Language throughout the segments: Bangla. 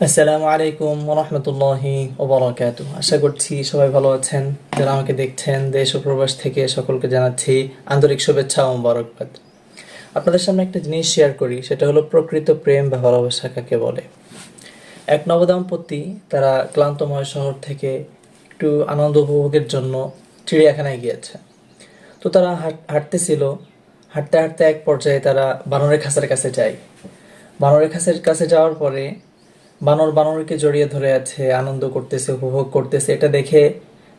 আসসালামু আলাইকুম রহমতুল্লাহি ওবরাকাত আশা করছি সবাই ভালো আছেন। যারা আমাকে দেখছেন, দেশ ও প্রবাস থেকে সকলকে জানাচ্ছি আন্তরিক শুভেচ্ছা ও মোবারকবাদ। আপনাদের সামনে একটা জিনিস শেয়ার করি, সেটা হলো প্রকৃত প্রেম বা ভালোবাসা কাকে বলে? এক নবদম্পতি তারা ক্লান্তময় শহর থেকে একটু আনন্দ উপভোগের জন্য চিড়িয়াখানায় গিয়েছে। তো তারা হাঁট- হাঁটতেছিল। হাঁটতে হাঁটতে এক পর্যায়ে তারা বানরের খাঁচার কাছে যায়। বানরের খাঁচার কাছে যাওয়ার পরে বানর বানরকে জড়িয়ে ধরে আছে, আনন্দ করতেছে, উপভোগ করতেছে। এটা দেখে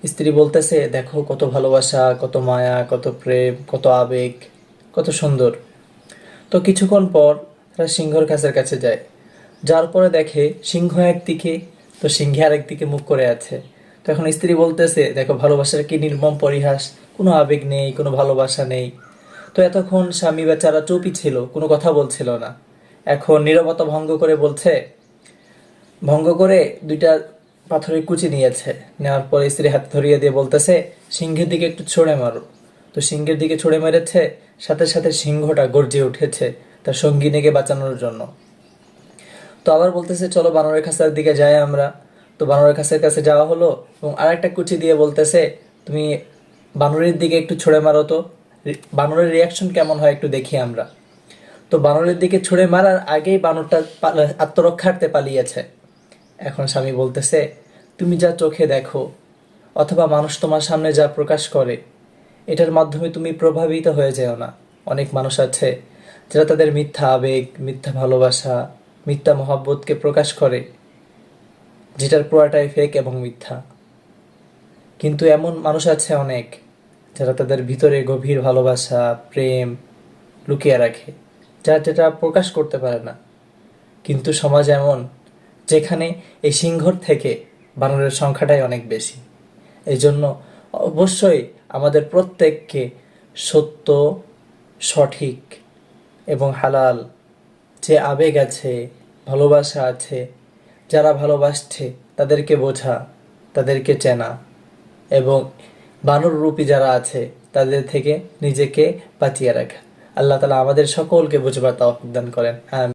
স্ত্রী বলতেছে, দেখো কত ভালোবাসা, কত মায়া, কত প্রেম, কত আবেগ, কত সুন্দর। তো কিছুক্ষণ পর তারা সিংহর কাছের কাছে যায়। যার পরে দেখে সিংহ একদিকে তো সিংহে আরেকদিকে মুখ করে আছে। তো এখন স্ত্রী বলতেছে, দেখো ভালোবাসার কি নির্মম পরিহাস, কোনো আবেগ নেই, কোনো ভালোবাসা নেই। তো এতক্ষণ স্বামী বেচারা চুপই ছিল, কোনো কথা বলছিল না। এখন নীরবতা ভঙ্গ করে বলছে ভঙ্গ করে দুইটা পাথরের কুচি নিয়েছে। নেওয়ার পরে স্ত্রী হাত ধরিয়ে দিয়ে বলতেছে, সিংহের দিকে একটু ছড়ে মারো। তো সিংহের দিকে ছড়ে মেরেছে, সাথে সাথে সিংহটা গর্জে উঠেছে তার সঙ্গিনীকে বাঁচানোর জন্য। তো আবার বলতেছে, চলো বানরের খাসার দিকে যাই আমরা। তো বানরের খাঁচার কাছে যাওয়া হলো এবং আরেকটা কুচি দিয়ে বলতেছে, তুমি বানরের দিকে একটু ছড়ে মারো তো। বানরের রিয়াকশন কেমন হয় একটু দেখি আমরা। তো বানরের দিকে ছুড়ে মারার আগেই বানরটা আত্মরক্ষার্থে পালিয়েছে। এখন স্বামী বলতেছে, তুমি যা চোখে দেখো, অথবা মানুষ তোমার সামনে যা প্রকাশ করে, এটার মাধ্যমে তুমি প্রভাবিত হয়ে যেও না। অনেক মানুষ আছে যারা তাদের মিথ্যা আবেগ, মিথ্যা ভালোবাসা, মিথ্যা মহাব্বতকে প্রকাশ করে, যেটার পুরাটাই ফেক এবং মিথ্যা। কিন্তু এমন মানুষ আছে অনেক যারা তাদের ভিতরে গভীর ভালোবাসা, প্রেম লুকিয়ে রাখে যারা যেটা প্রকাশ করতে পারে না। কিন্তু সমাজ এমন যেখানে এই সিংহর থেকে বানরের সংখ্যাটাই অনেক বেশি। এই জন্য অবশ্যই আমাদের প্রত্যেককে সত্য, সঠিক এবং হালাল যে আবেগ আছে, ভালোবাসা আছে, যারা ভালোবাসছে তাদেরকে বোঝা, তাদেরকে চেনা এবং বানর রূপী যারা আছে তাদের থেকে নিজেকে বাঁচিয়ে রাখা। আল্লাহ তালা আমাদের সকলকে বুঝবার তৌফিক দান করেন। হ্যাঁ